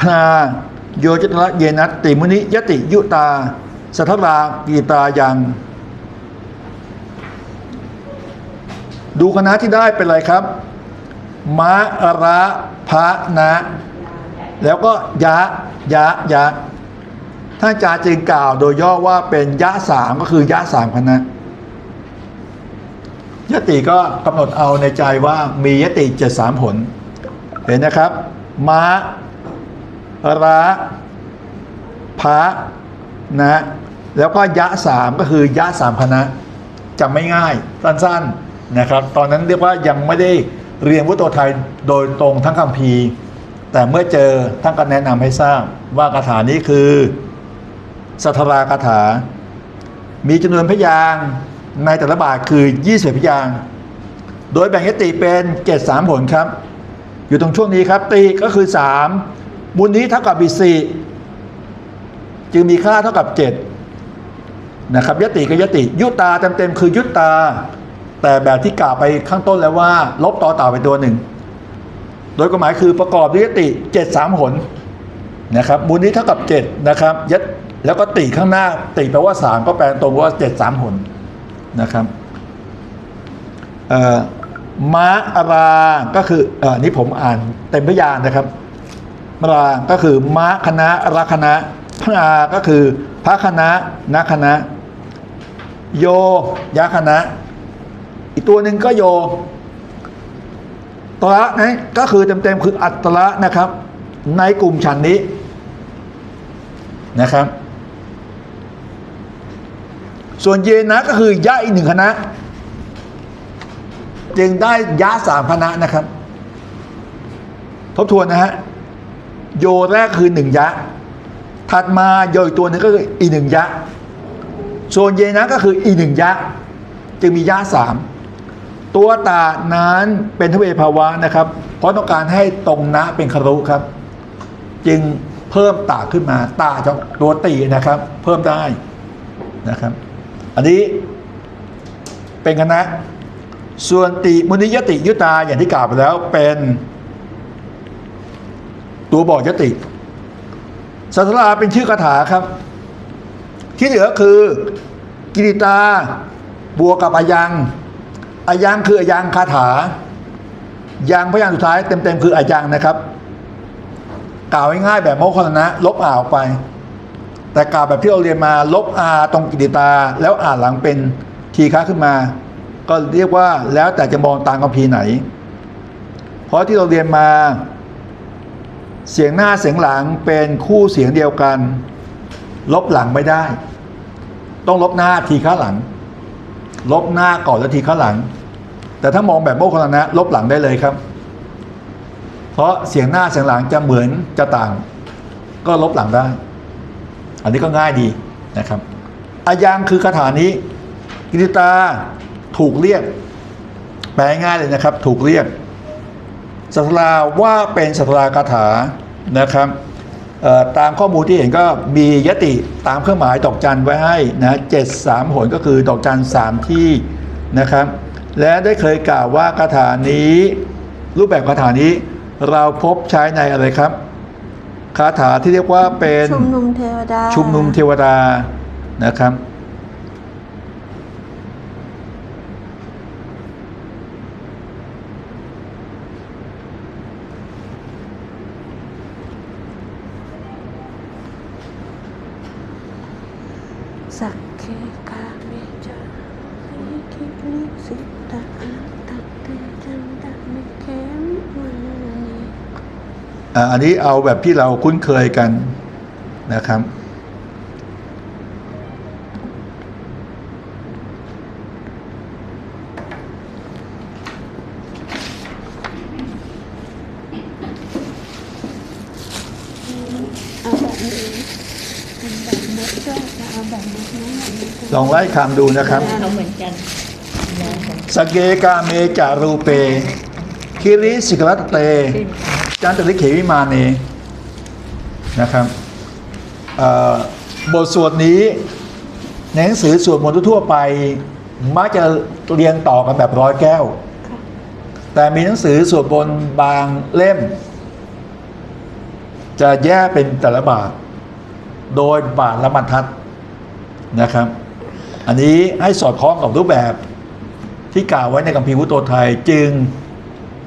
ธนาโยจตระเยนัตติมุนิยติยุตา สัทธรากีตายัง ดูคณะที่ได้เป็นอะไรครับ มะระพะนะ แล้วก็ยะ ยะ ยะ ท่านอาจารย์จึงกล่าวโดยย่อว่าเป็นยะสามก็คือยะสามคณะยติก็กำหนดเอาในใจว่ามียติเจ็ดสามผล เห็นนะครับ มะ ระพะนะ แล้วก็ยะสามก็คือยะสามคณะจำไม่ง่ายสั้นๆนะครับ ตอนนั้นเรียกว่ายังไม่ได้เรียนวุตโตไทยโดยตรงทั้งคำพีแต่เมื่อเจอท่านก็แนะนำให้ทราบว่าคาถานี้คือสัทธราคาถา มีจำนวนพยางในแต่ละบาทคือ 20 พยางโดยแบ่งยติเป็นเจ็ดสามผลครับ อยู่ตรงช่วงนี้ครับตีก็คือ 3 มูลนี้เท่ากับบีสี่จึงมีค่าเท่ากับ7นะครับยติก็ยติยุตตาเต็มๆคือยุตตา แต่แบบที่กล่าวไปข้างต้นแล้วว่า ลบต่อต่าไปตัวหนึ่ง โดยกฎหมายคือประกอบด้วยยติเจ็ดสามผลนะครับมูลนี้เท่ากับเจ็ดนะครับยัดแล้วก็ติข้างหน้าติแปลว่าสามก็แปลตรงว่าเจ็ดสามผลนะครับม้าอาราก็คืออ่อนี่ผมอ่านเต็มพยานนะครับ มาราก็คือม้าคณะรักคณะพระอาก็คือพระคณะนักคณะ โยยะคณะ อีกตัวหนึ่งก็โยตระนะก็คือเต็มๆคืออัตระนะครับ ในกลุ่มฉันนี้นะครับ ส่วนเยนะก็คือยะอีกหนึ่งคณะ จึงได้ยะสามคณะนะครับ ทบทวนนะฮะ โยแรกคือหนึ่งยะ ถัดมาโยอีกตัวหนึงก็คืออีหนึ่งยะ ส่วนเยนะก็คืออีหนึ่งยะ จึงมียะสามตัวตานั้นเป็นทเวภาวะนะครับ เพราะต้องการให้ตรงนะเป็นคารุครับ จึงเพิ่มตาขึ้นมา ตาจากตัวตีนะครับ เพิ่มได้นะครับ อันนี้เป็นคณะ ส่วนติมุนิยติยุตาอย่างที่กล่าวไปแล้วเป็น ตัวบอกยติสัทราเป็นชื่อคาถาครับ ที่เหลือคือกิริตาบวกกับอายังอายังคืออายังคาถา ยังพยางสุดท้ายเต็มๆคืออายังนะครับ กล่าวง่ายๆแบบโมคคลนะลบอ่าออกไป แต่กล่าวแบบที่เราเรียนมาลบอาตรงกิริตา แล้วอ่านหลังเป็นทีค้าขึ้นมา ก็เรียกว่าแล้วแต่จะมองตามคัมภีไหน เพราะที่เราเรียนมา เสียงหน้าเสียงหลังเป็นคู่เสียงเดียวกัน ลบหลังไม่ได้ ต้องลบหน้าทีข้างหลัง ลบหน้าก่อนแล้วทีข้างหลัง แต่ถ้ามองแบบโมคลนะ ลบหลังได้เลยครับ เพราะเสียงหน้าเสียงหลังจะเหมือนจะต่าง ก็ลบหลังได้ อันนี้ก็ง่ายดีนะครับอายังคือคาถานี้ กิริตาถูกเรียกแปลง่ายเลยนะครับ ถูกเรียก สัทราว่าเป็นสัทราคาถานะครับเอ่อตามข้อมูลที่เห็นก็มียติตามเครื่องหมายดอกจันไว้ให้นะเจ็ดสามหนก็คือดอกจันสามที่นะครับ และได้เคยกล่าวว่าคาถานี้ รูปแบบคาถานี้เราพบใช้ในอะไรครับคาถาที่เรียกว่าเป็นชุมนุมเทวดาชุมนุมเทวดานะครับ สักเคกาเมจาสิกิลิสิตาอันตัตเตจันตะเมเขมวันนี อ่าอันนี้เอาแบบที่เราคุ้นเคยกันนะครับเอาแบบนี้เป็นแบบมดก็จะเอาแบบมดนั้นแบบนี้ก็ลองไล่คำดูนะครับเขาเหมือนกันสกเกกาเมจารูเป คิริสิกรัตเต จันตริเขวิมาเนนะครับบทสวดนี้ในหนังสือสวดมนต์ทั่วไป มักจะเรียงต่อกันแบบร้อยแก้ว แต่มีหนังสือสวดบนบางเล่ม จะแยกเป็นแต่ละบาท โดยบาทละบรรทัดนะครับ อันนี้ให้สอดคล้องกับรูปแบบที่กล่าวไว้ในคัมภีร์พุทโธไทยจึง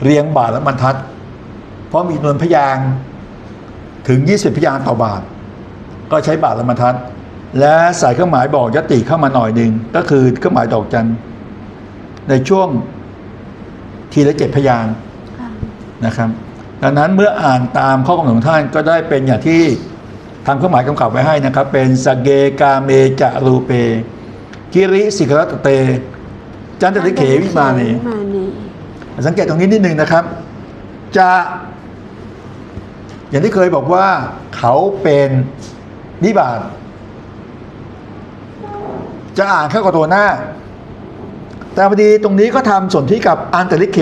เรียงบาทละบรรทัด ราะมีจำนวนพยางค์ถึง 20 พยางค์ต่อบาท ก็ใช้บาทละบรรทัด และใส่เครื่องหมายบอกยติเข้ามาหน่อยหนึ่งก็คือเครื่องหมายดอกจันในช่วงทีละเจ็ดพยางค์ค่ะนะครับ ดังนั้นเมื่ออ่านตามข้อกำหนดของท่านก็ได้เป็นอย่างที่ทำเครื่องหมายกำกับไว้ให้นะครับ เป็นสเกกาเมจะรูเปกิริสิกรัตเต จันตริเขวิมาเนมาเนสังเกตตรงนี้นิดนึงนะครับ จะ อย่างที่เคยบอกว่าเขาเป็นนิบาตจะอ่านเข้ากับตัวหน้า แต่พอดีตรงนี้ก็ทำส่วนที่กับอันตริเข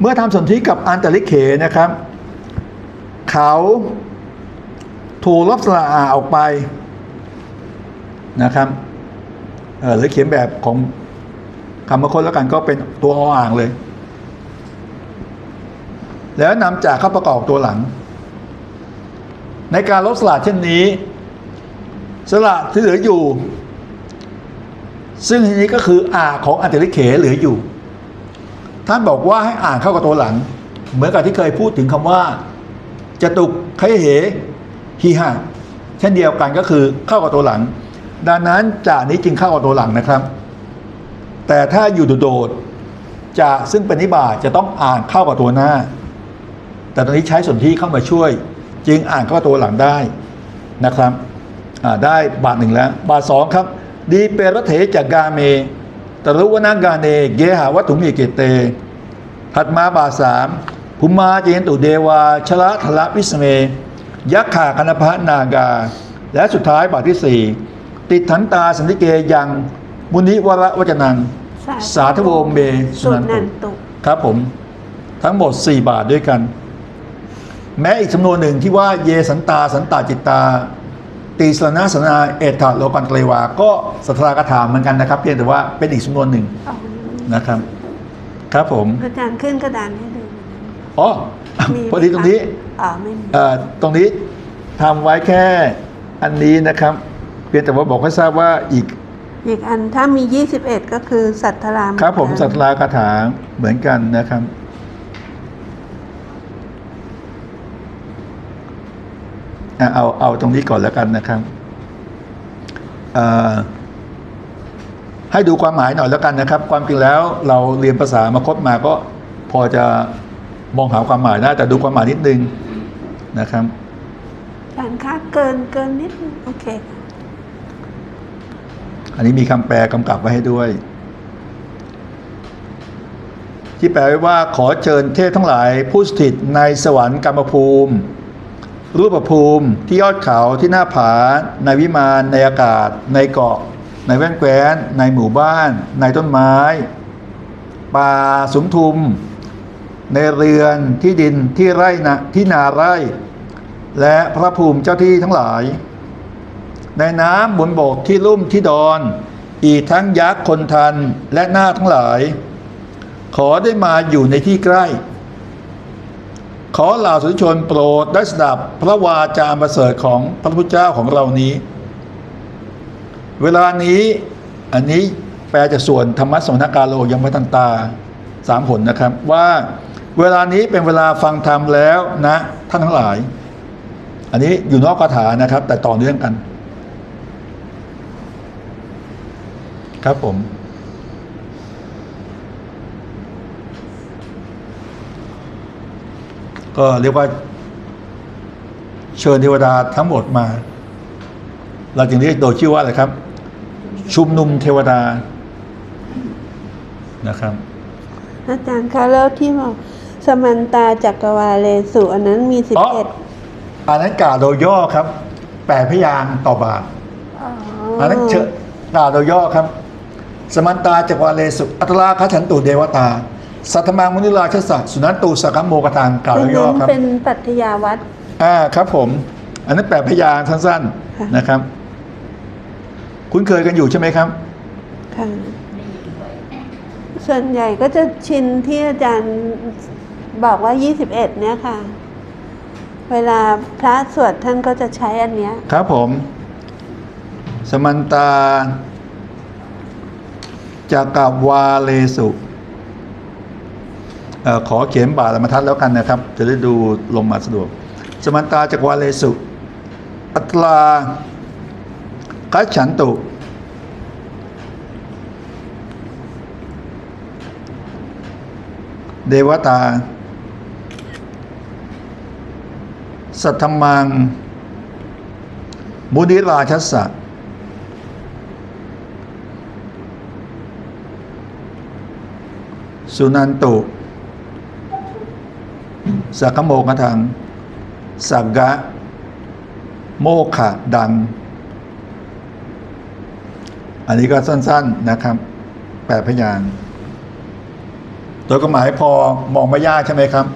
เมื่อทำสนธิกับอันตริเขนะครับ เขาถูกลบสระอาออกไปนะครับ เออหรือเขียนแบบของ คำมคนแล้วกันก็เป็นตัวออ่างเลย แล้วนำจากเข้าประกอบตัวหลัง ในการลบสระเช่นนี้ สระที่เหลืออยู่ ซึ่งทีนี้ก็คืออาของอันตริเขเหลืออยู่ ท่านบอกว่าให้อ่านเข้ากับตัวหลัง เหมือนกับที่เคยพูดถึงคำว่าจะตุกไคเหฮีหะเช่นเดียวกันก็คือเข้ากับตัวหลัง ดังนั้นจากนี้จึงเข้ากับตัวหลังนะครับ แต่ถ้าอยู่โดดๆจะซึ่งเป็นนิบาตจะต้องอ่านเข้ากับตัวหน้า แต่ตอนนี้ใช้ส่วนที่เข้ามาช่วย จึงอ่านเข้ากับตัวหลังได้นะครับได้บาทหนึ่งแล้ว บาทสองครับ ดีเปรเถจากกาเมตรุวนากาเนเกหาวัตถุมีเกเต ถัดมาบาทสามภูมาเจนตุเดวาชละทละวิสเม ยักขาคณพะนากา และสุดท้ายบาทที่สี่ติดถันตาสันติเกยัง มุนิวระวจนัง สาธโวเมสุสุนันนันตุตุครับผม ทั้งหมด 4 บาทด้วยกัน แม้อีกจำนวนหนึ่งที่ว่าเยสันตาสันตาจิตตา ตีสรณาสนาเอตถาโลกันเกลวา ก็สัทธากถาเหมือนกันนะครับ เพียงแต่ว่าเป็นอีกจำนวนหนึ่งอ๋อนะครับ ครับผมอาจารย์ขึ้นกระดานให้ดูอ๋อมีพอดีตรงนี้อ๋อไม่มีเอ่อตรงนี้ทำไว้แค่อันนี้นะครับ เพียงแต่ว่าบอกให้ทราบว่าอีก อีกอันถ้ามี 21 ก็คือสัทธรามครับผมสัทธากถาเหมือนกันนะครับอะเอาเอาตรงนี้ก่อนแล้วกันนะครับเอ่อให้ดูความหมายหน่อยแล้วกันนะครับ ความจริงแล้วเราเรียนภาษามาคตมาก็พอจะมองหาความหมายได้แต่ดูความหมายนิดนึงนะครับ การค้าเกินเกินนิดนึงโอเค อันนี้มีคำแปลกำกับไว้ให้ด้วย ที่แปลไว้ว่าขอเชิญเทพทั้งหลาย ผู้สถิตในสวรรค์กรรมภูมิ รูปภูมิที่ยอดเขาที่หน้าผา ในวิมานในอากาศ ในเกาะ ในแว่นแคว้น ในหมู่บ้าน ในต้นไม้ ป่าสุมทุม ในเรือนที่ดินที่ไร่นะที่นาไร่ และพระภูมิเจ้าที่ทั้งหลาย ในน้ำบนบกที่ลุ่มที่ดอน อีกทั้งยักษ์คนทันและหน้าทั้งหลาย ขอได้มาอยู่ในที่ใกล้ ขอเหล่าสุชนโปรดได้สดับพระวาจาประเสริฐของพระพุทธเจ้าของเรานี้ เวลานี้อันนี้แปลจากส่วนธรรมะสนกาโลยังไม่ทันตาสามผลนะครับว่าเวลานี้เป็นเวลาฟังธรรมแล้วนะท่านทั้งหลาย อันนี้อยู่นอกคาถานะครับ แต่ต่อเนื่องกัน ครับผม ก็เรียกว่า เชิญเทวดาทั้งหมดมา เราจึงเรียกโดยชื่อว่าอะไรครับ ชุมนุมเทวดานะครับอาจารย์คะแล้วที่บอกสมันตาจักรวาเลสุอันนั้นมีอ๋อ11อันนั้นกล่าวโดยย่อครับแปดพยางค์ต่อบาทอ๋ออันนั้นเชกล่าวโดยย่อครับ สมันตาจักรวาเลสุอัตลาคัฉันตุเดวตา สัทธมังมุนิราชสักสุนันตุสกมโมกตังกล่าวอัโดนยย่อนั้นครับเป็นปัทยาวัดอ่าครับผม อันนั้นแปดพยางค์สั้นค่ะๆนะครับ คุ้นเคยกันอยู่ใช่ไหมครับค่ะส่วนใหญ่ก็จะชินที่อาจารย์บอกว่า 21 เนี่ยค่ะ เวลาพระสวดท่านก็จะใช้อันเนี้ย ครับผม สมันตา จากกวาเลสุอขอเขียนบาทธรรมทัศน์แล้วกันนะครับ จะได้ดูลงมาสะดวก สมันตาจากวาเลสุ อัตลาคัจฉันตุ เดวตา สัทธมัง มุนิราชสสะ สุนันตุสักขโมกทังสักกะ โมขะดัง อันนี้ก็สั้น ๆนะครับ แปดพยางค์โดยก็หมายพอมองไม่ยากใช่ไหมครับ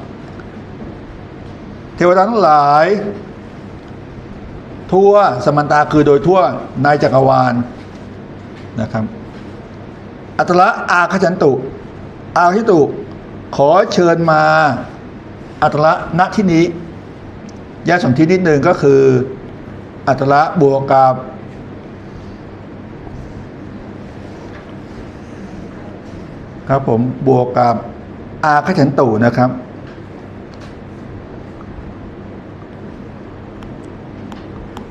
เทวดาทั้งหลาย ทั่วสมันตาคือโดยทั่วในจักรวาลนะครับ อัตละอาคจันตุ อาคิตุขอเชิญมาอัตละณที่นี้แยกสองที่นิดหนึ่งก็คือ อัตละบวกกับครับผมบวกกับอาคจันตุนะครับ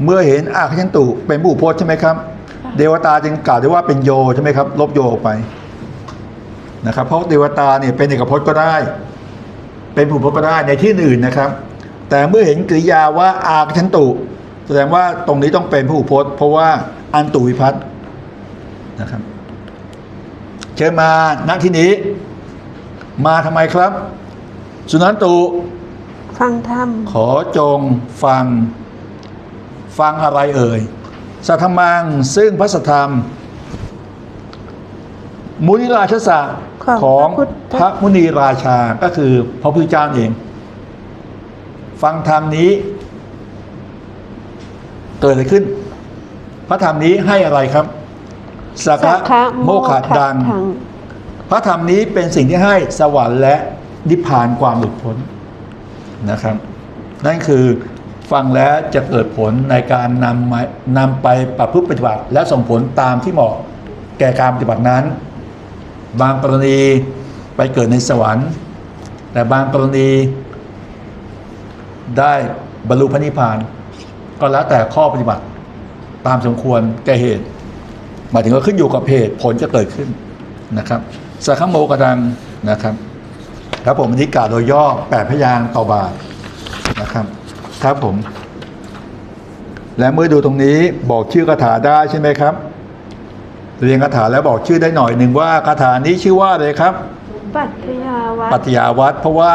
เมื่อเห็นอาคยันตุเป็นผู้โพสใช่ไหมครับ เดวตาจึงกล่าวได้ว่าเป็นโยใช่ไหมครับ ลบโยออกไป นะครับเพราะเดวตาเนี่ยเป็นเอกพจน์ก็ได้ เป็นผู้โพสก็ได้ในที่อื่นนะครับ แต่เมื่อเห็นกริยาว่าอาคยันตุ แสดงว่าตรงนี้ต้องเป็นผู้โพสเพราะว่าอันตุวิพัฒน์นะครับ เชิญมาณที่นี้ มาทำไมครับ สุนันตุ ฟังธรรม ขอจงฟัง ฟังอะไรเอ่ยสัทธมังซึ่งพระสัทธรรมมุนิราชสะของ ของพระพุทธพระมุนีราชาก็คือพระพุทธเจ้าเอง ฟังธรรมนี้ เกิดอะไรขึ้น พระธรรมนี้ให้อะไรครับสักสัขะกขะโมขะดังทัง พระธรรมนี้เป็นสิ่งที่ให้สวรรค์และนิพพานความหลุดพ้นนะครับ นั่นคือฟังแล้วจะเกิดผลในการนำมานำไปประพฤติปฏิบัติ และส่งผลตามที่เหมาะแก่การปฏิบัตินั้น บางกรณีไปเกิดในสวรรค์ แต่บางกรณีได้บรรลุพระนิพพาน ก็แล้วแต่ข้อปฏิบัติตามสมควรแก่เหตุ หมายถึงว่าขึ้นอยู่กับเหตุผลจะเกิดขึ้นนะครับสักขโมกดังนะครับครับผมอันนี้กาโดยย่อแปดพยางต่อบาทนะครับครับผม และเมื่อดูตรงนี้บอกชื่อคาถาได้ใช่ไหมครับ เรียนคาถาแล้วบอกชื่อได้หน่อยหนึ่งว่าคาถานี้ชื่อว่าอะไรครับ ปัจยาวัปัตตยาวัดเพราะว่า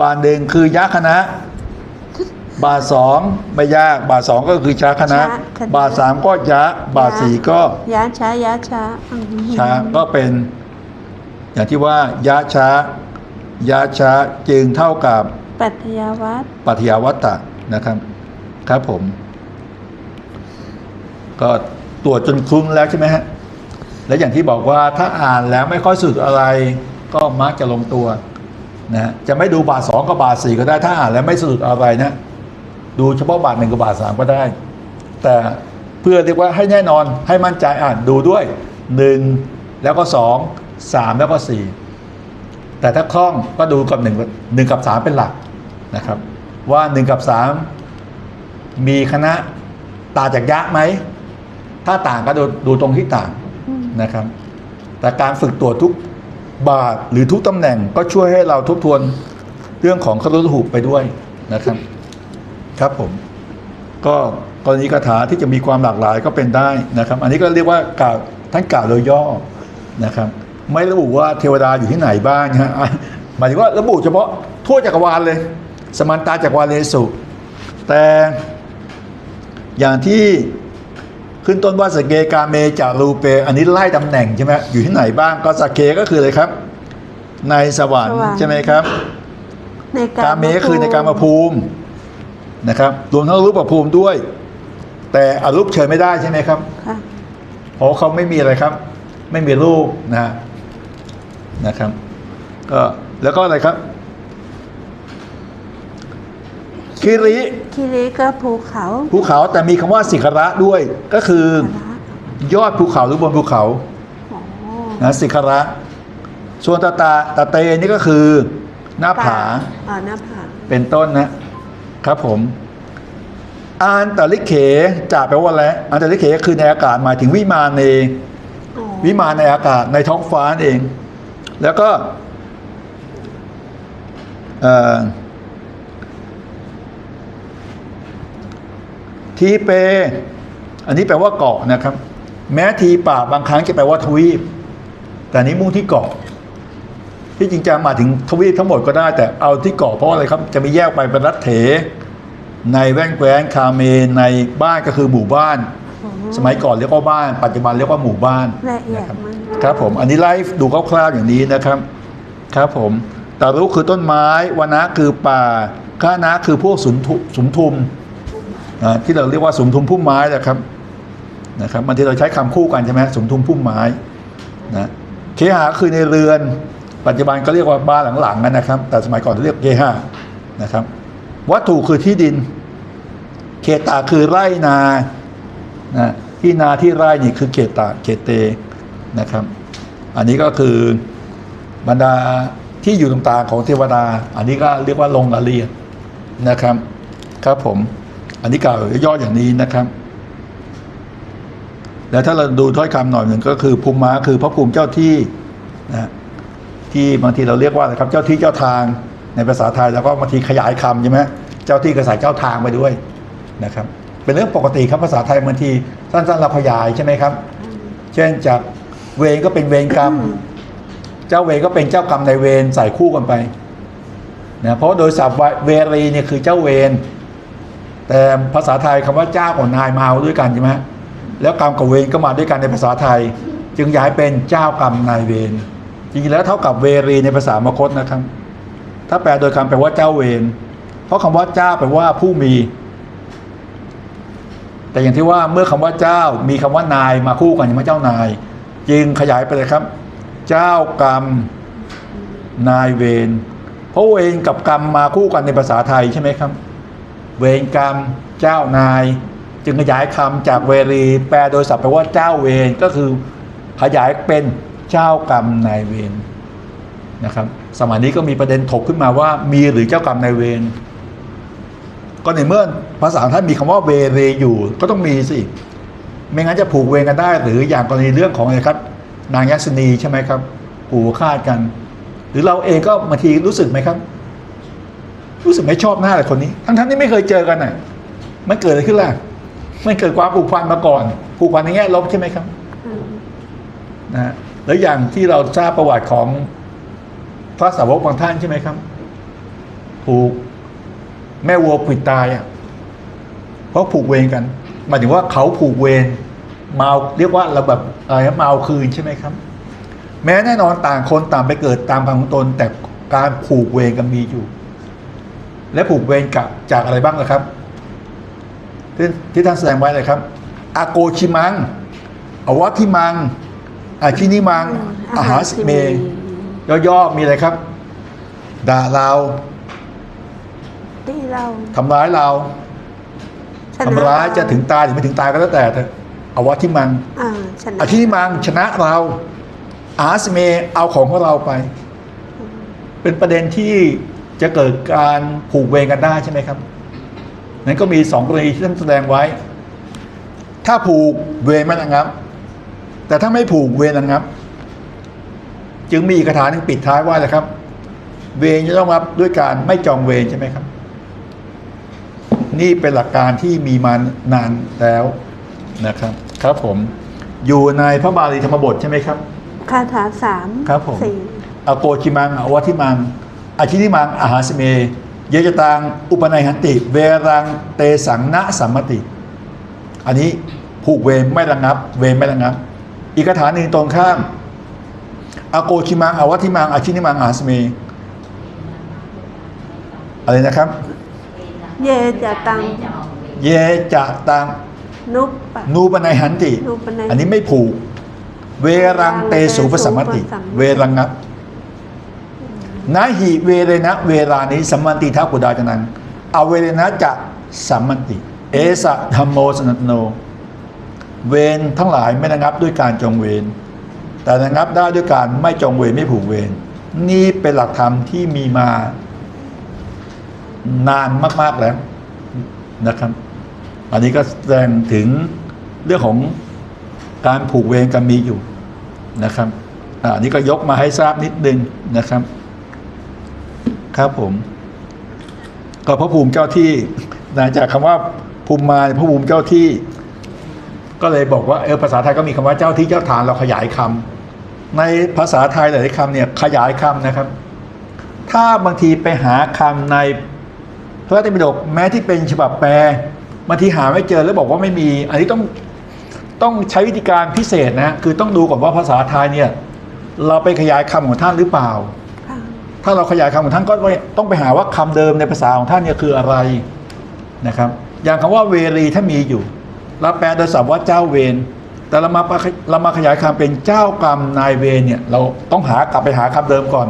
บานหนึ่งคือยะคณะ บาทสองไม่ยาก บาทสองก็คือชาคณะ บาทสามก็ยะ บาทสี่ก็ยะช้ายะช้าอืมช้าก็เป็น อย่างที่ว่ายะช้ายะช้าจึงเท่ากับ ปัจยาวัตปัทยาวัตตะนะครับ ครับผม ก็ตรวจจนคลุ้นแล้วใช่ไหมฮะ และอย่างที่บอกว่าถ้าอ่านแล้วไม่ค่อยสุดอะไร ก็มักจะลงตัวนะฮะจะไม่ดูบาทสองกับบาทสี่ก็ได้ถ้าอ่านแล้วไม่สุดอะไรนะ ดูเฉพาะบาทหนึ่งกับบาทสามก็ได้ แต่เพื่อเรียกว่าให้แน่นอนให้มั่นใจอ่านดูด้วยหนึ่งแล้วก็สองสามแล้วก็สี่แต่ถ้าคล่องก็ดูกับหนึ่งหนึ่งกับสามเป็นหลักนะครับ ว่าหนึ่งกับสามมีคณะต่างจากยะไหม ถ้าต่างก็ดูดูตรงที่ต่าง นะครับ แต่การฝึกตรวจทุกบาทหรือทุกตำแหน่งก็ช่วยให้เราทบทวนเรื่องของคารุหุไปด้วยนะครับ ครับผม ก็กรณีคาถาที่จะมีความหลากหลายก็เป็นได้นะครับ อันนี้ก็เรียกว่ากล่าวท่านกล่าวโดยย่อนะครับ ไม่ระบุว่าเทวดาอยู่ที่ไหนบ้างนะฮะอะหมายถึงว่าระบุเฉพาะทั่วจักรวาลเลย สมันตาจักรวาลเลสุแต่อย่างที่ ขึ้นต้นว่าสกเกกาเมจารูเป อันนี้ไล่ตำแหน่งใช่ไหมอยู่ที่ไหนบ้างก็สกเกก็คืออะไรครับ ในสวรรค์ใช่ไหมครับ ในกาเมก็คือในการมาภูมินะครับ รวมทั้งรูปภูมิด้วย แต่อรูปเชิญไม่ได้ใช่ไหมครับค่ะ เพราะเขาไม่มีอะไรครับ ไม่มีรูปนะฮะนะครับ ก็แล้วก็อะไรครับ คิริคิริก็ภูเขาภูเขาแต่มีคำว่าสิขระด้วยก็คือพระยอดภูเขาหรือบนภูเขาอ๋อนะสิขระส่วนตาตาตาเตนี่ก็คือ หน้าผาอ่าหน้าผาเป็นต้นนะครับผมอันตริเขจะแปลว่าอะไรอันตริเขคือในอากาศหมายถึงวิมานเองอ๋อวิมานในอากาศในท้องฟ้านั่นเอง แล้วก็เอ่อ ทีเป อันนี้แปลว่าเกาะนะครับ แม้ทีป่าบางครั้งจะแปลว่าทวีป แต่อันนี้มุ่งที่เกาะ ที่จริงจะมาถึงทวีปทั้งหมดก็ได้ แต่เอาที่เกาะเพราะอะไรครับ จะมีแยกไปเป็นรัฐเถ ในแว่นแคว้นคาเมนในบ้านก็คือหมู่บ้านอ๋อสมัยก่อนเรียกว่าบ้าน ปัจจุบันเรียกว่าหมู่บ้านละเอียดนะครับมากครับผมอันนี้ไลฟ์ดูคร่าวๆอย่างนี้นะครับ ครับผมตารุคือต้นไม้วนะคือป่าข้านะคือพวกสุนทุสุม นะที่เราเรียกว่าสุมทุมพุ่มไม้นะครับนะครับบางทีเราใช้คำคู่กันใช่ไหมสุมทุมพุ่มไม้นะเคหะคือในเรือน ปัจจุบันก็เรียกว่าบ้านหลังๆกันนะครับ แต่สมัยก่อนเรียกเคหะนะครับ วัตถุคือที่ดิน เขตาคือไร่นานะที่นาที่ไร่นี่คือเขตาเขตเตนะครับ อันนี้ก็คือบรรดาที่อยู่ต่างๆของเทวดา อันนี้ก็เรียกว่าลงละเอียดนะครับ ครับผม อันนี้กล่าวย่ออย่างนี้นะครับ แล้วถ้าเราดูถ้อยคำหน่อยหนึ่งก็คือภูมิม้าคือพระภูมิเจ้าที่นะที่บางทีเราเรียกว่าอะไรครับ เจ้าที่เจ้าทางในภาษาไทยแล้วก็บางทีขยายคำใช่ไหมเจ้าที่ก็ใส่เจ้าทางไปด้วยนะครับ เป็นเรื่องปกติครับภาษาไทยบางทีสั้นๆเราขยายใช่ไหมครับ เช่นจากเวรก็เป็นเวรกรรม เจ้าเวรก็เป็นเจ้ากรรมในเวรใส่คู่กันไปนะเพราะโดยศัพท์ว่าเวรีเนี่ยคือเจ้าเวร แต่ภาษาไทยคำว่าเจ้ากับนายมาด้วยกันใช่ไหมแล้วกรรมกับเวรก็มาด้วยกันในภาษาไทย จึงย้ายเป็นเจ้ากรรมนายเวรจริงๆแล้วเท่ากับเวรีในภาษามคตนะครับ ถ้าแปลโดยคำแปลว่าเจ้าเวรเพราะคำว่าเจ้าแปลว่าผู้มี แต่อย่างที่ว่าเมื่อคำว่าเจ้ามีคำว่านายมาคู่กันอย่างเจ้านาย จึงขยายไปเลยครับ เจ้ากรรมนายเวรเพราะเวรกับกรรมมาคู่กันในภาษาไทยใช่ไหมครับ เวรกรรม เจ้านาย จึงขยายคำจากเวรี แปลโดยศัพท์แปลว่าเจ้าเวรก็คือขยายเป็นเจ้ากรรมนายเวรนะครับสมัยนี้ก็มีประเด็นถกขึ้นมาว่ามีหรือเจ้ากรรมนายเวรก็ในเมื่อภาษาท่านมีคำว่าเวเรอยู่ก็ต้องมีสิไม่งั้นจะผูกเวรกันได้ หรืออย่างกรณีเรื่องของอะไรครับ นางยักษณีใช่ไหมครับผูกคาดกัน หรือเราเองก็บางทีรู้สึกไหมครับ รู้สึกไม่ชอบหน้าเลยคนนี้ ทั้งๆที่ไม่เคยเจอกันน่ะ มันเกิดอะไรขึ้นล่ะมันเกิดความผูกพันมาก่อน ผูกพันในแง่ลบใช่ไหมครับอืมนะฮะแล้วอย่างที่เราทราบประวัติของพระสาวกบางท่านใช่ไหมครับผูกแม่วัวปิดตายอะเพราะผูกเวรกันหมายถึงว่าเขาผูกเวรมาเอาเรียกว่าเราแบบอะไรนะมาเอาคืนใช่ไหมครับ แม้แน่นอนต่างคนต่างไปเกิดตามพังของตนแต่การผูกเวรกันมีอยู่ และผูกเวรกับจากอะไรบ้างล่ะครับ ที่ที่ท่านแสดงไว้เลยครับอาโกชิมังอวัติมังอาชินิมังอาหาสิเม ย่อๆมีอะไรครับ ด่าเราที่เราทำร้ายเราชนะทำร้ายจะถึงตายหรือไม่ถึงตายก็แล้วแต่เถอะอวัติมังอ่าชนะอาชินิมังชนะเรา อาหาสิเมเอาของของเราไป เป็นประเด็นที่ จะเกิดการผูกเวรกันได้ใช่ไหมครับ นั้นก็มีสองกรณีที่ท่านแสดงไว้ ถ้าผูกเวรไม่ระงับ แต่ถ้าไม่ผูกเวรระงับ จึงมีอีกคาถาหนึ่งปิดท้ายว่าอะไรครับ เวรจะต้องรับด้วยการไม่จองเวรใช่ไหมครับ นี่เป็นหลักการที่มีมานานแล้วนะครับ ครับผมอยู่ในพระบาลีธรรมบทใช่ไหมครับคาถาสามครับผมสี่อโกชิมังอวัติมัง อาชินิมังอาหาสเม เยจตังอุปนัยหันติ เวรังเตสังนะสัมมติ อันนี้ผูกเวรไม่ระงับ เวรไม่ระงับ อีกคาถาหนึ่งตรงข้ามอโกชิมังอวัติมังอาชินิมังอาหาสเมอะไรนะครับ เยจะตังเยจะตังนุปปะนูปนัยหันตินูปนัยอันนี้ไม่ผูก เวรังเตสุปสัมมติ เวรังงับ นาหิเวเรนะเวลานี้สัมมันติทักกุดาจนังอเวเรนะจะสัมมันติ เอสะธรรมโมสนัตโน เวรทั้งหลายไม่ระงับด้วยการจองเวรแต่ระงับได้ด้วยการไม่จองเวรไม่ผูกเวรนี่เป็นหลักธรรมที่มีมานานมาก ๆแล้วนะครับ อันนี้ก็แสดงถึงเรื่องของการผูกเวรกันมีอยู่นะครับอันนี้ก็ยกมาให้ทราบนิดนึงนะครับ ครับผม ก็พระภูมิเจ้าที่นะจากคำว่าภูมิมาพระภูมิเจ้าที่ ก็เลยบอกว่าเออภาษาไทยก็มีคำว่าเจ้าที่เจ้าทานเราขยายคำในภาษาไทยหลายคำเนี่ยขยายคำนะครับ ถ้าบางทีไปหาคำในพระราชบิดกแม้ที่เป็นฉบับแปลบางทีหาไม่เจอแล้วบอกว่าไม่มี อันนี้ต้องต้องใช้วิธีการพิเศษนะ คือต้องดูก่อนว่าภาษาไทยเนี่ย เราไปขยายคำของท่านหรือเปล่า ถ้าเราขยายคำของท่านก็ต้องไปหาว่าคำเดิมในภาษาของท่านเนี่ยคืออะไรนะครับ อย่างคำว่าเวรีถ้ามีอยู่เราแปลโดยศัพท์ว่าเจ้าเวรแต่เรามาเรามาขยายคำเป็นเจ้ากรรมนายเวรเนี่ย เราต้องหากลับไปหาคำเดิมก่อน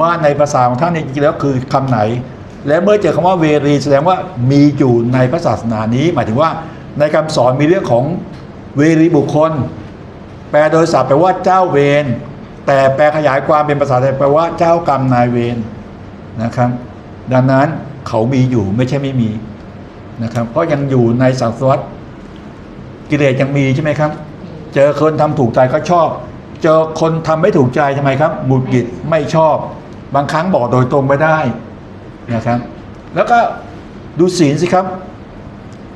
ว่าในภาษาของท่านเนี่ยจริงๆแล้วคือคำไหน และเมื่อเจอคำว่าเวรีแสดงว่ามีอยู่ในพระศาสนานี้ หมายถึงว่าในคำสอนมีเรื่องของเวรีบุคคล แปลโดยศัพท์แปลว่าเจ้าเวร แต่แปลขยายความเป็นภาษาไทยแปลว่าเจ้ากรรมนายเวรนะครับ ดังนั้นเขามีอยู่ไม่ใช่ไม่มีนะครับ เพราะยังอยู่ในสังสารวัตกิเลสยังมีใช่ไหมครับ เจอคนทำถูกใจก็ชอบ เจอคนทำไม่ถูกใจทำไมครับหงุดหงิดไม่ชอบ บางครั้งบอกโดยตรงไม่ได้นะครับ แล้วก็ดูศีลสิครับ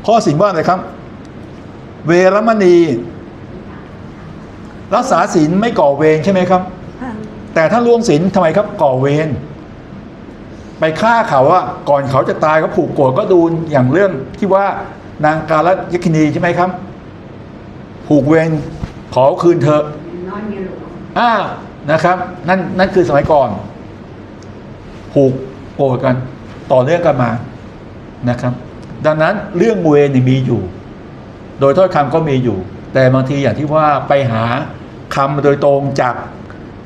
ข้อศีลว่าอะไรครับ เวรมณี รักษาศีลไม่ก่อเวรใช่ไหมครับค่ะแต่ถ้าล่วงศีลทำไมครับก่อเวรไปฆ่าเขาอะก่อนเขาจะตายก็ผูกโกรธก็ดูอย่างเรื่องที่ว่านางกาลยคินีใช่ไหมครับ ผูกเวรขอคืนเถอะน้อยเมียหลวงอ่านะครับ นั่นนั่นคือสมัยก่อน ผูกโกรธกัน ต่อเนื่องกันมานะครับ ดังนั้นเรื่องเวรนี่มีอยู่ โดยถ้อยคำก็มีอยู่ แต่บางทีอย่างที่ว่าไปหา คำโดยตรงจาก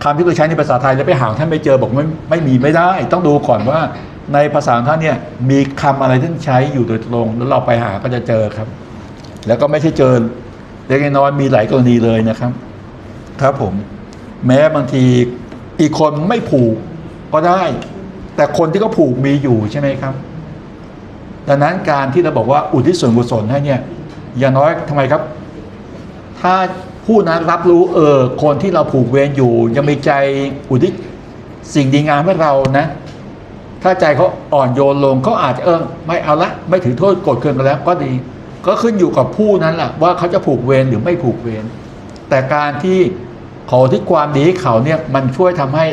คำที่เราใช้ในภาษาไทยแล้วไปหาท่านไม่เจอบอกไม่ไม่มีไม่ได้ ต้องดูก่อนว่าในภาษาท่านเนี่ยมีคำอะไรที่ใช้อยู่โดยตรง แล้วเราไปหาก็จะเจอครับ แล้วก็ไม่ใช่เจอเล็กน้อยมีหลายกรณีเลยนะครับ ครับผม แม้บางทีอีกคนไม่ผูกก็ได้ แต่คนที่เขาผูกมีอยู่ใช่ไหมครับ ดังนั้นการที่เราบอกว่าอุทิศส่วนกุศลให้เนี่ย อย่างน้อยทำไมครับ ถ้า ผู้นั้นรับรู้เออคนที่เราผูกเวรอยู่ ยังมีใจอุทิศสิ่งดีงามให้เรานะ ถ้าใจเขาอ่อนโยนลงเขาอาจจะเออไม่เอาละ ไม่ถือโทษโกรธเคืองกันแล้วก็ดี ก็ขึ้นอยู่กับผู้นั้นแหละว่าเขาจะผูกเวรหรือไม่ผูกเวรแต่การที่ขอที่ความดีให้เขาเนี่ยมันช่วยทำให้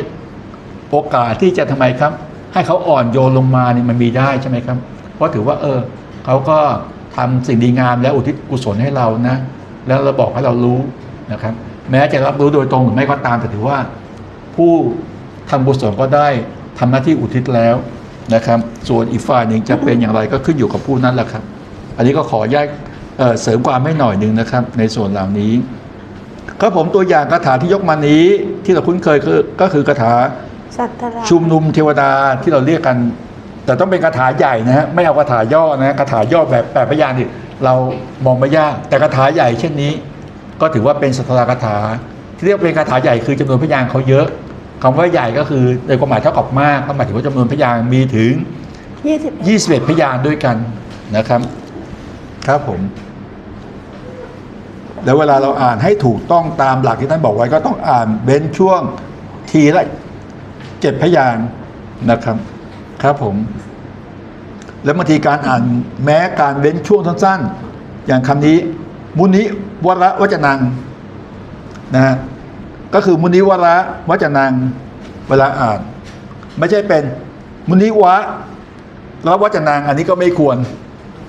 โอกาสที่จะทำไมครับ ให้เขาอ่อนโยนลงมาเนี่ยมันมีได้ใช่ไหมครับ เพราะถือว่า เออเขาก็ทำสิ่งดีงามแล้วอุทิศกุศลให้เรานะ แล้วเราบอกให้เรารู้นะครับ แม้จะรับรู้โดยตรงหรือไม่ก็ตามแต่ถือว่า ผู้ทำกุศลก็ได้ทำหน้าที่อุทิศแล้วนะครับ ส่วนอีกฝ่ายหนึ่งจะเป็นอย่างไรก็ขึ้นอยู่กับผู้นั้นแหละครับ อันนี้ก็ขอแยกเอ่อเสริมความให้หน่อยหนึ่งนะครับ ในส่วนเหล่านี้ครับผมตัวอย่างคาถาที่ยกมานี้ที่เราคุ้นเคยคือก็คือคาถาสัตตราชุมนุมเทวดาที่เราเรียกกัน แต่ต้องเป็นคาถาใหญ่นะฮะไม่เอาคาถาย่อนะคาถาย่อแบบแบบพยานที่ เรามองไม่ยาก แต่คาถาใหญ่เช่นนี้ ก็ถือว่าเป็นสัทธาคาถา ที่เรียกเป็นคาถาใหญ่คือจำนวนพยานเขาเยอะคำว่าใหญ่ก็คือในความหมายเท่ากับมากก็หมายถึงว่าจำนวนพยานมีถึงยี่สิบ21พยานด้วยกันนะครับ ครับผมแล้วเวลาเราอ่านให้ถูกต้องตามหลักที่ท่านบอกไว้ก็ต้องอ่านเว้นช่วงทีละเจ็ดพยานนะครับ ครับผม แล้วบางทีการอ่านแม้การเว้นช่วงสั้นๆ อย่างคำนี้ มุนิวระวจนังนะฮะก็คือมุนิวระวจนังเวลาอ่าน ไม่ใช่เป็นมุนิวะแล้ววจนังอันนี้ก็ไม่ควร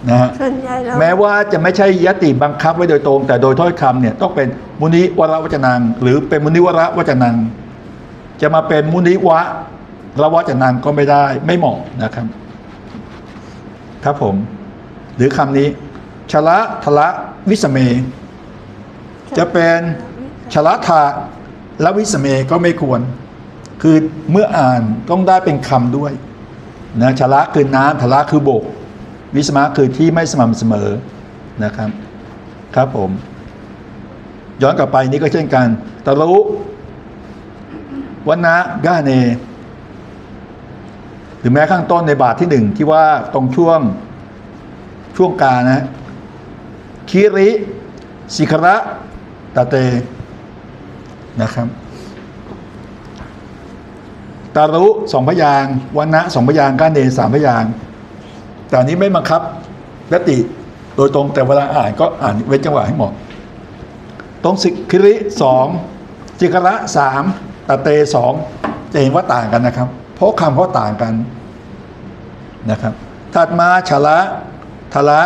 นะฮะส่วนใหญ่เราแม้ว่าจะไม่ใช่ยติบังคับไว้โดยตรง แต่โดยถ้อยคำเนี่ยต้องเป็นมุนิวระวจนัง หรือเป็นมุนิวระวจนัง จะมาเป็นมุนิวะระวจนังก็ไม่ได้ไม่เหมาะนะครับ ครับผม หรือคำนี้ ชละทละวิสเม จะเป็นชละทะและวิสเมก็ไม่ควร คือเมื่ออ่านต้องได้เป็นคำด้วยนะชละคือน้ำทละคือบก วิสมะคือที่ไม่สม่ำเสมอนะครับ ครับผม ย้อนกลับไปนี่ก็เช่นกันตะลุวันนะกาเน หรือแม้ข้างต้นในบาทที่หนึ่งที่ว่าตรงช่วงช่วงกานะคิริสิคระตาเตนะครับตารุสองพยางวันนะสองพยางก้านเดสามพยาง แต่นนี้ไม่บังคับยติโดยตรงแต่เวลาอ่านก็อ่านเว้นจังหวะให้เหมาะตรงสิคิริสองจิกระสามตาเตสองจะเห็นว่าต่างกันนะครับ เพราะคำเขาต่างกันนะครับ ถัดมาชละทละ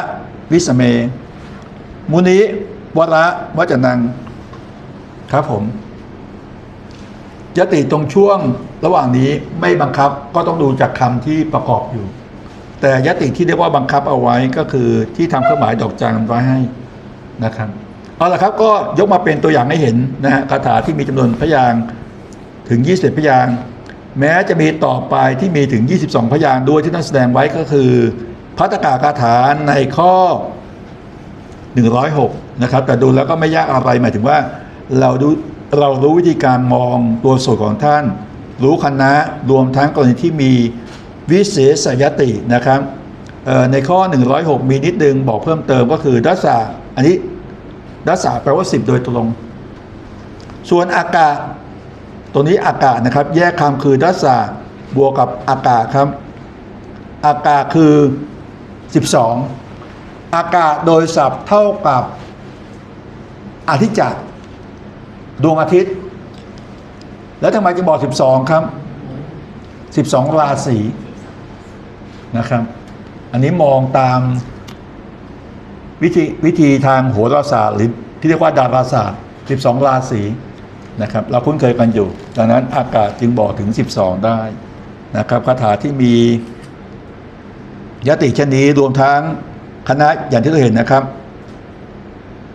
วิสเม มุนิวระวัจนัง ครับผมยติตรงช่วงระหว่างนี้ไม่บังคับก็ต้องดูจากคำที่ประกอบอยู่ แต่ยติที่เรียกว่าบังคับเอาไว้ก็คือที่ทำเครื่องหมายดอกจันไว้ให้นะครับเอาละครับก็ยกมาเป็นตัวอย่างให้เห็นนะฮะคาถาที่มีจำนวนพยางถึง 20 พยาง แม้จะมีต่อไปที่มีถึง 22 พยางค์ด้วยที่ท่านแสดงไว้ก็คือพัตกาคาถาในข้อ 106 นะครับ แต่ดูแล้วก็ไม่ยากอะไรหมายถึงว่าเราดูเรารู้วิธีการมองตัวสวดของท่าน รู้คณะรวมทั้งกรณีที่มีวิเศษยตินะครับในข้อ 106 มีนิดนึงบอกเพิ่มเติมก็คือดัสสะอันนี้ดัสสะแปลว่า 10 โดยตรง ส่วนอากาศ ตัวนี้อากาศนะครับ แยกคำคือดัสสะบวกกับอากาศครับ อากาศคือ 12 อากาศโดยศัพท์เท่ากับอาทิตย์จักรดวงอาทิตย์ แล้วทำไมจึงบอก 12 ครับ 12 ราศีนะครับ อันนี้มองตามวิธีวิธีทางโหราศาสตร์หรือที่เรียกว่าดาราศาสตร์ 12 ราศี นะครับ เราคุ้นเคยกันอยู่ ดังนั้นอากาศจึงบอกถึง 12 ได้นะครับคาถาที่มียติเช่นนี้รวมทั้งคณะอย่างที่เราเห็นนะครับ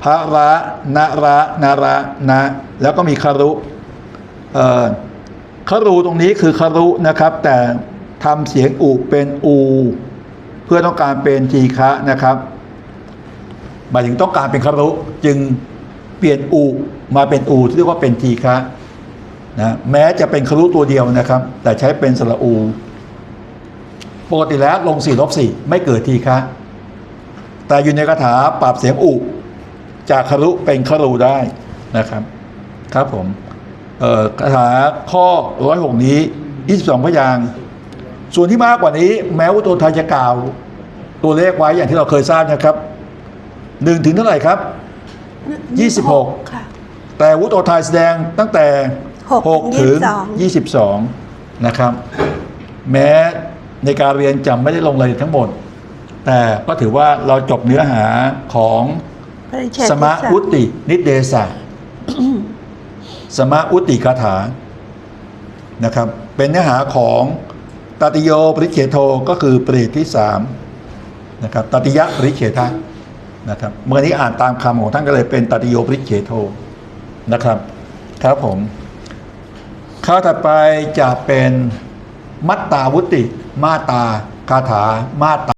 พระระนาระนาระนะแล้วก็มีคารุเอ่อคารูตรงนี้คือคารุนะครับ แต่ทำเสียงอูเป็นอู เพื่อต้องการเป็นทีฆะนะครับหมายถึงต้องการเป็นคารุจึง เปลี่ยนอูมาเป็นอูที่เรียกว่าเป็นทีฆะนะแม้จะเป็นคารุตัวเดียวนะครับ แต่ใช้เป็นสระอู ปกติแล้วลง4ลบ4ไม่เกิดทีคะแต่อยู่ในคาถาปรับเสียงอุจากคารุเป็นคารูได้นะครับ ครับผมคาถาข้อ106นี้22พยาง ส่วนที่มากกว่านี้ แม้ว่าตัวไทยจะกล่าว ตัวเลขไว้อย่างที่เราเคยทราบนะครับหนึ่งถึงเท่าไหร่ครับ 26 ค่ะ แต่วุฒิโอไทยแสดงตั้งแต่ หก6 ถึง22 นะครับ แม้ในการเรียนจำไม่ได้ลงรายละเอียดทั้งหมด แต่ก็ถือว่าเราจบเนื้อหาของปริเชตสมะอุตติ นิเดสะสมะอุตติคาถานะครับ เป็นเนื้อหาของตติโยปริเฉโทก็คือปริที่สามนะครับตติยะปริเฉทะ นะครับเมื่อนี้อ่านตามคำของท่านก็เลยเป็นตติโยปริเฉโทนะครับ ครับผมข้าถัดไปจะเป็นมัตตาวุติ มาตาคาถามาตา